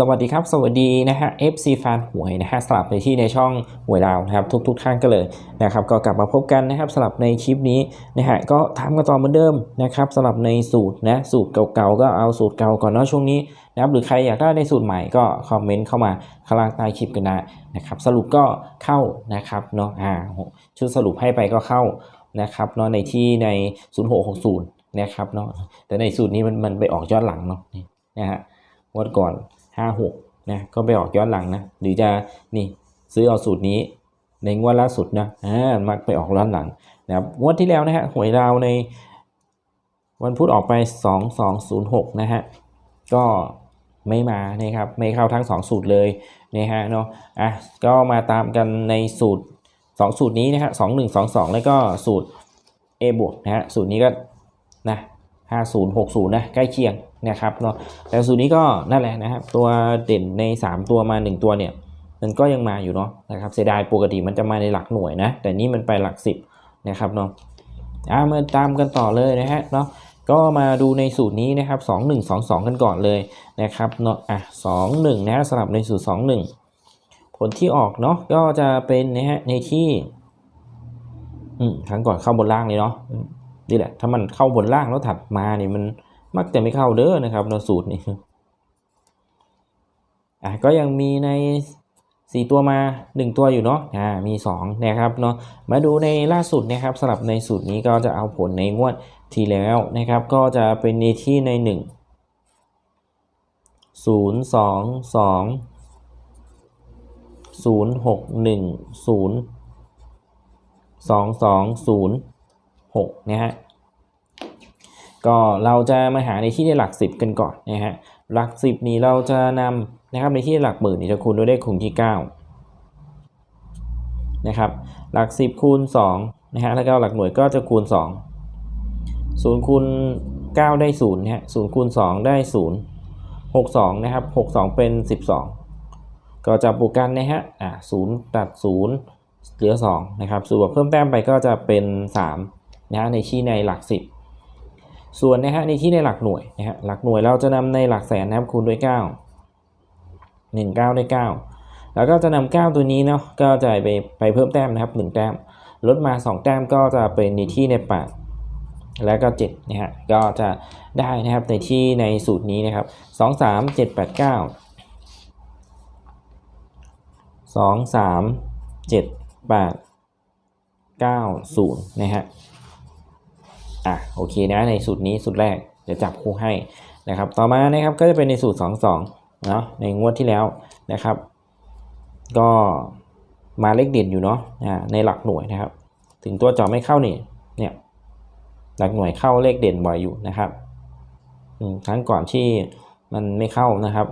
สวัสดีครับ สวัสดีนะฮะ FC แฟนหวยนะฮะสลับไปที่ในช่องหวยดาวนะครับทุกๆท่านก็เลยนะครับก็กลับมาพบกันนะครับสลับในคลิปนี้นะฮะก็ทำกันต่อเหมือนเดิมนะครับสลับในสูตรนะสูตรเก่าๆก็เอาสูตรเก่าก่อนเนาะช่วงนี้นะครับหรือใครอยากได้ในสูตรใหม่ก็คอมเมนต์เข้ามาข้างล่างใต้คลิปกันได้นะครับสรุปก็เข้านะครับเนาะอ่าชุดสรุปให้ไปก็เข้านะครับเนาะในที่ใน 0660นะครับเนาะแต่ในสูตรนี้มันมันไปออกยอนหลังเนาะนี่นะฮะงวดก่อน ห้าหกนะก็ไปออกย้อนหลังนะหรือจะนี่ซื้อเอาสูตรนี้ในงวดล่าสุดนะอ่ามักไปออกย้อนหลังนะครับงวดที่แล้วนะฮะหวยดาวในวันพุธออกไปสองสองศูนย์หกนะฮะก็ไม่มานะครับไม่เข้าทั้งสองสูตรเลยนะฮะเนาะอะก็มาตามกันในสูตรสองสูตรนี้นะฮะสองหนึ่งสองสองแล้วก็สูตร A บวกนะฮะสูตรนี้ก็นะ ห้าศูนย์หกศูนย์นะใกล้เคียงนะครับเนาะแต่สูตรนี้ก็นั่นแหละนะครับตัวเด่นใน 3 ตัวมา 1 ตัวเนี่ยมันก็ยังมาอยู่เนาะนะครับเสียดายปกติมันจะมาในหลักหน่วยนะแต่นี่มันไปหลัก 10นะครับเนาะอ่ามาตามกันต่อเลยนะฮะเนาะก็มาดูในสูตรนี้นะครับ 2 1 2 2 กันก่อนเลยนะครับเนาะอะ2 1นะฮะสลับในสูตร 2 1 ผลที่ออกเนาะก็จะเป็นนะฮะในที่อืมครั้งก่อนเข้าบนล่างเลยเนาะ นี่แหละ ถ้ามันเข้าบนล่างแล้วถัดมาเนี่ยมันมักจะไม่เข้าเด้อนะครับในสูตรนี้อะก็ยังมีใน 4 ตัวมา 1 ตัวอยู่เนาะอ่ามี2นะครับเนาะมาดูในล่าสุดนะครับสำหรับในสูตรนี้ก็จะเอาผลในงวดที่แล้วนะครับ ก็จะเป็นในที่ใน 1 0 2 2 0 6 1 0 2 2 0 6นะฮะก็เราจะมาหาในที่ในหลัก 10 กันก่อนนะฮะหลัก 10 นี้เราจะนำนะครับในที่หลักหมื่นนี่จะคูณด้วยเลขคูณที่9นะครับหลัก 10 คูณ2นะฮะแล้วก็หลักหน่วยก็จะคูณ 2 0คูณ9ได้0นะฮะ0คูณ2 ได้ 0 62นะครับ62 เป็น 12 ก็จะบวกกันนะฮะอ่า0ตัด 0 เหลือ2นะครับส่วนเพิ่มแต้มไปก็จะเป็น 3 นะฮะในที่ในหลัก 10 ส่วนนะฮะในที่ในหลักหน่วยนะฮะหลักหน่วยเราจะนำในหลักแสนนะครับคูณด้วย 9 1 9ด้9แล้วก็จะนำ9ตัวนี้เนาะก็จะไปไปเพิ่มแต้มนะครับ 1 แต้มลดมา 2 แต้มก็จะเป็นในที่ใน8แล้วก็7นะฮะก็จะได้นะครับในที่ในสูตรนี้นะครับ 2 3 7 8 9 2 3 7 8 9 0 นะฮะ อะโอเคนะในสูตรนี้สูตรแรกเดี๋ยวจับคู่ให้นะครับต่อมานะครับก็จะเป็นในสูตร 2 2เนาะในงวดที่แล้วนะครับ ก็มาเลขเด่นอยู่เนาะอ่าในหลักหน่วยนะครับ ถึงตัวจอไม่เข้านี่เนี่ยหลักหน่วยเข้าเลขเด่นบ่อยอยู่นะครับครั้งก่อนที่มันไม่เข้านะครับ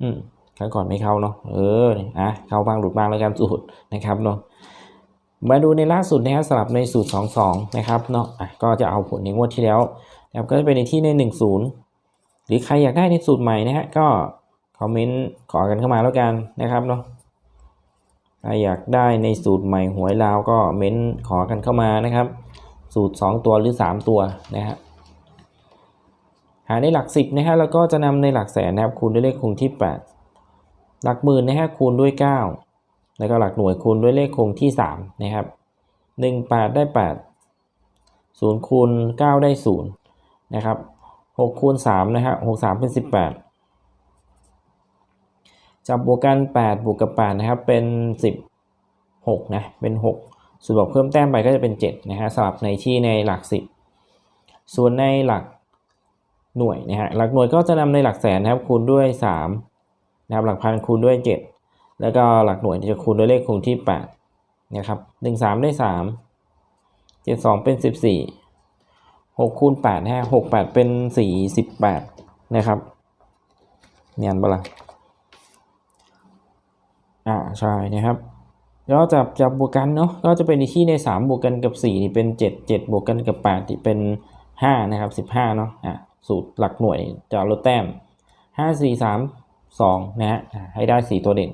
อืมครั้งก่อนไม่เข้าเนาะเอออะเข้าบ้างหลุดบ้างแล้วกันสูตรนะครับเนาะ มาดูในล่าสุดนะครับสลับในสูตร 22 นะครับเนาะะก็จะเอาผลในงวดที่แล้วนะครับก็จะเป็นในที่ใน 10 หรือใครอยากได้ในสูตรใหม่นะฮะก็คอมเมนต์ขอกันเข้ามาแล้วกันนะครับเนาะถ้าอยากได้ในสูตรใหม่หวยลาวก็เม้นขอกันเข้ามานะครับ สูตร 2 ตัวหรือ 3 ตัวนะฮะหาในหลัก 10นะฮะแล้วก็จะนำในหลักแสนนะครับคูณด้วยเลขคงที่ 8 หลักหมื่นนะฮะคูณด้วย 9 แล้วก็หลักหน่วยคูณด้วยเลขคงที่ 3 นะครับ1 8 ได้ 8 0คูณ9 ได้ 0 นะครับ6คูณ3นะฮะ6 3 เป็น 18 จับบวกกัน 8 บวกกับ 8 นะครับ เป็น 16 นะ เป็น 6 ส่วนบอกเพิ่มแต้มไปก็จะเป็น 7 นะฮะสลับในที่ในหลัก 10 ส่วนในหลักหน่วยนะฮะหลักหน่วยก็จะนำในหลักแสนนะครับคูณด้วย 3 นะครับหลักพันคูณด้วย 7 แล้วก็หลักหน่วยจะคูณด้วยเลขคงที่8นะครับ1 3 ได้ 3 7 2 เป็น 14 6คูณ8ฮะ6 8 เป็น 48 นะครับเนียนปะล่ะอ่าใช่นะครับแล้วจับจับบวกกันเนาะก็จะเป็นที่ใน 3 บวกกันกับ 4 นี่เป็น 7 7 บวกกันกับ8นี่เป็น 5 นะครับ 15 เนาะอะสูตรหลักหน่วยจะลดแต้ม 5 4 3 2 นะฮะอะให้ได้ 4 ตัวเด่น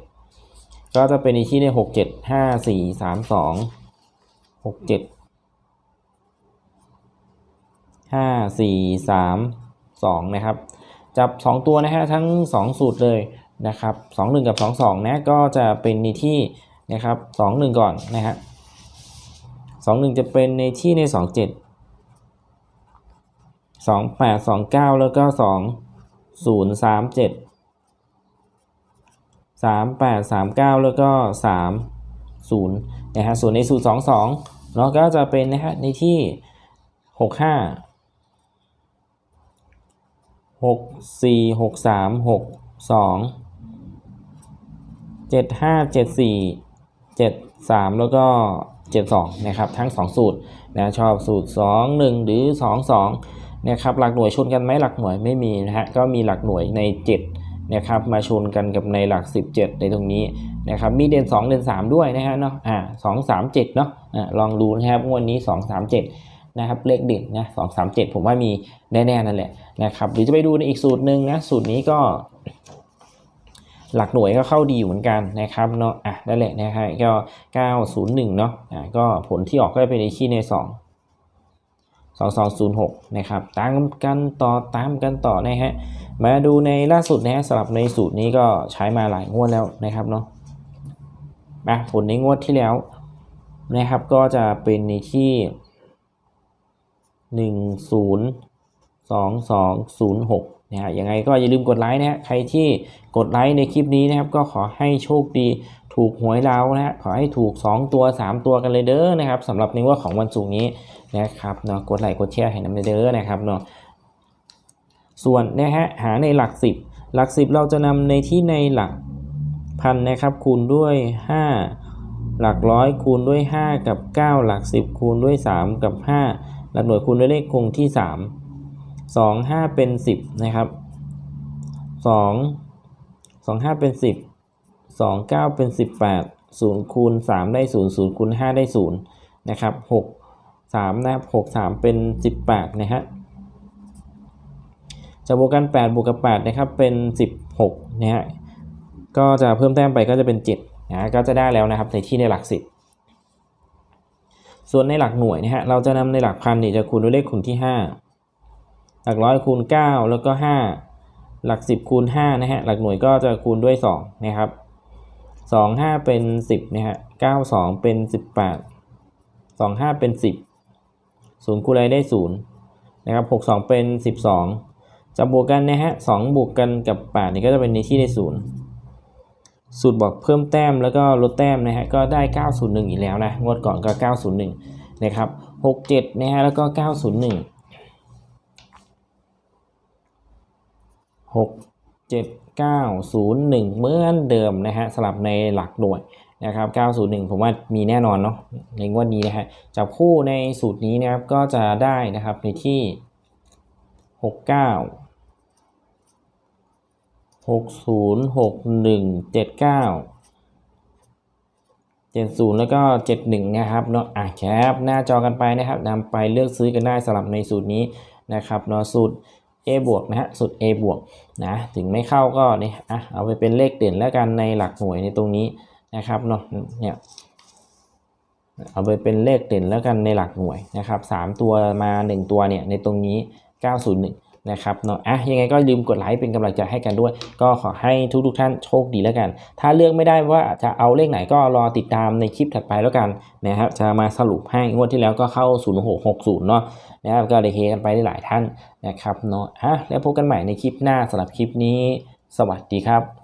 ก็จะเป็นในที่ในหกเจ็ดห้าสี่สามสองหกเจ็ดห้าสี่สามสองนะครับ จับ2ตัวนะฮะทั้ง2สูตรเลยนะครับ2 1กับ2 2นะก็จะเป็นในที่นะครับ2 1ก่อนนะฮะ2 1จะเป็นในที่ใน2 7 2 8 2 9แปดสองเก้าแล้วก็2 0 3 7 3 8 3 9 แล้วก็ 3 0นะฮะส่วนในสูตร 2 2เนาะก็จะเป็นนะฮะในที่ 6 5หกสี่หกสามหกสองเจ็ดห้าเจ็ดสี่เจ็ดสามแล้วก็เจ็ดสองนะครับ ทั้งสองสูตรนะชอบสูตรสองหนึ่งหรือสองสองนะครับหลักหน่วยชนกันไหมหลักหน่วยไม่มีนะฮะก็มีหลักหน่วยในเจ็ด นะครับมาชนกันกับในหลัก 17 ในตรงนี้นะครับมีเด่น 2 เด่น 3 ด้วยนะฮะเนาะอ่าสองสามเจ็ดเนาะอ่าลองดูนะครับงวดนี้ 2 3 7นะครับเลขเด่นนะสองสามเจ็ดผมว่ามีแน่ๆนั่นแหละนะครับหรือจะไปดูในอีกสูตรหนึ่งนะสูตรนี้ก็ หลักหน่วยก็เข้าดีอยู่เหมือนกันนะครับเนาะอะนั่นแหละนะครับก็ 901 เนาะอะก็ผลที่ออกก็จะเป็นในที่ใน 2 2206 นะครับ ตามกันต่อตามกันต่อนะฮะ มาดูในล่าสุดนะฮะสำหรับในสูตรนี้ก็ใช้มาหลายงวดแล้วนะครับเนาะมาผลในงวดที่แล้วนะครับก็จะเป็นในที่ห นึ่งศูนย์สอย์หกนะฮะยังไงก็อย่าลืมกดไลค์นะฮะใครที่กดไลค์ในคลิปนี้นะครับ ก็ขอให้โชคดีถูกหวยเรานะฮะขอให้ถูก 2 ตัว 3 ตัวกันเลยเด้อนะครับสำหรับในงวดของวันศุกร์นี้นะครับเนาะกดไลค์กดแชร์ให้น้ำเด้อนะครับเนาะส่วนนะฮะหาในหลัก 10 หลัก 10 เราจะนำในที่ในหลักพันนะครับคูณด้วย 5 หลักร้อยคูณด้วย 5 กับ 9 หลัก 10 คูณด้วย 3 กับ 5 หลักหน่วยคูณด้วยเลขคงที่ 3 2 5เป็น10นะครับ2 2 5เป็น10 2 9เป็น18 0คูณ3ได้0 0คูณ5ได้0นะครับ6 3นะครับ6 3เป็น18นะฮะจะบวกกัน8บวกกับ8นะครับเป็น16นะฮะก็จะเพิ่มแต้มไปก็จะเป็น7นะก็จะได้แล้วนะครับในที่ในหลัก10ส่วนในหลักหน่วยนะฮะเราจะนำในหลักพันเนี่ยจะคูณด้วยเลขคูณที่5 หลักร้อยคูณ 9 แล้วก็ 5 หลัก 10คูณ5นะฮะหลักหน่วยก็จะคูณด้วย2นะครับ2 5 เป็น 10นะฮะ9 2 เป็น 18 2 5 เป็น 10 0คูณอะไรได้0นะครับ6 2 เป็น 12จะบวกกันนะฮะ2บวกกันกับ 8 นี่ก็จะเป็นในที่ได้0สูตรบอกเพิ่มแต้มแล้วก็ลดแต้มนะฮะก็ได้ 901 อีกแล้วนะงวดก่อนก็ 901 นะครับ 67นะฮะแล้วก็ 901 หกเจ็ดเก้าศูนย์หนึ่งเหมือนเดิมนะฮะสลับในหลักหน่วยนะครับเก้าศูนย์หนึ่งผมว่ามีแน่นอนเนาะในงวดนี้นะฮะจับคู่ในสูตรนี้นะครับก็จะได้นะครับในที่หกเก้าหกศูนย์หกหนึ่งเจ็ดเก้าเจ็ดศูนย์แล้วก็เจ็ดหนึ่งนะครับเนาะอะแคปหน้าจอกันไปนะครับนำไปเลือกซื้อกันได้สำหรับในสูตรนี้นะครับเนาะสูตร A บวกนะฮะสุด A บวกนะถึงไม่เข้าก็นี่อะเอาไปเป็นเลขเด่นแล้วกันในหลักหน่วยในตรงนี้นะครับเนาะเนี่ยเอาไปเป็นเลขเด่นแล้วกันในหลักหน่วยนะครับสามตัวมา 1 ตัวเนี่ยในตรงนี้ 901 นะครับเนาะอะยังไงก็ลืมกดไลค์เป็นกำลังใจให้กันด้วย ก็ขอให้ทุกทุกท่านโชคดีแล้วกัน ถ้าเลือกไม่ได้ว่าจะเอาเลขไหนก็รอติดตามในคลิปถัดไปแล้วกันนะครับจะมาสรุปให้งวดที่แล้วก็เข้า 0660 เนาะนะครับก็ได้เฮกันไปได้หลายท่านนะครับเนาะอะแล้วพบกันใหม่ในคลิปหน้าสำหรับคลิปนี้ สวัสดีครับ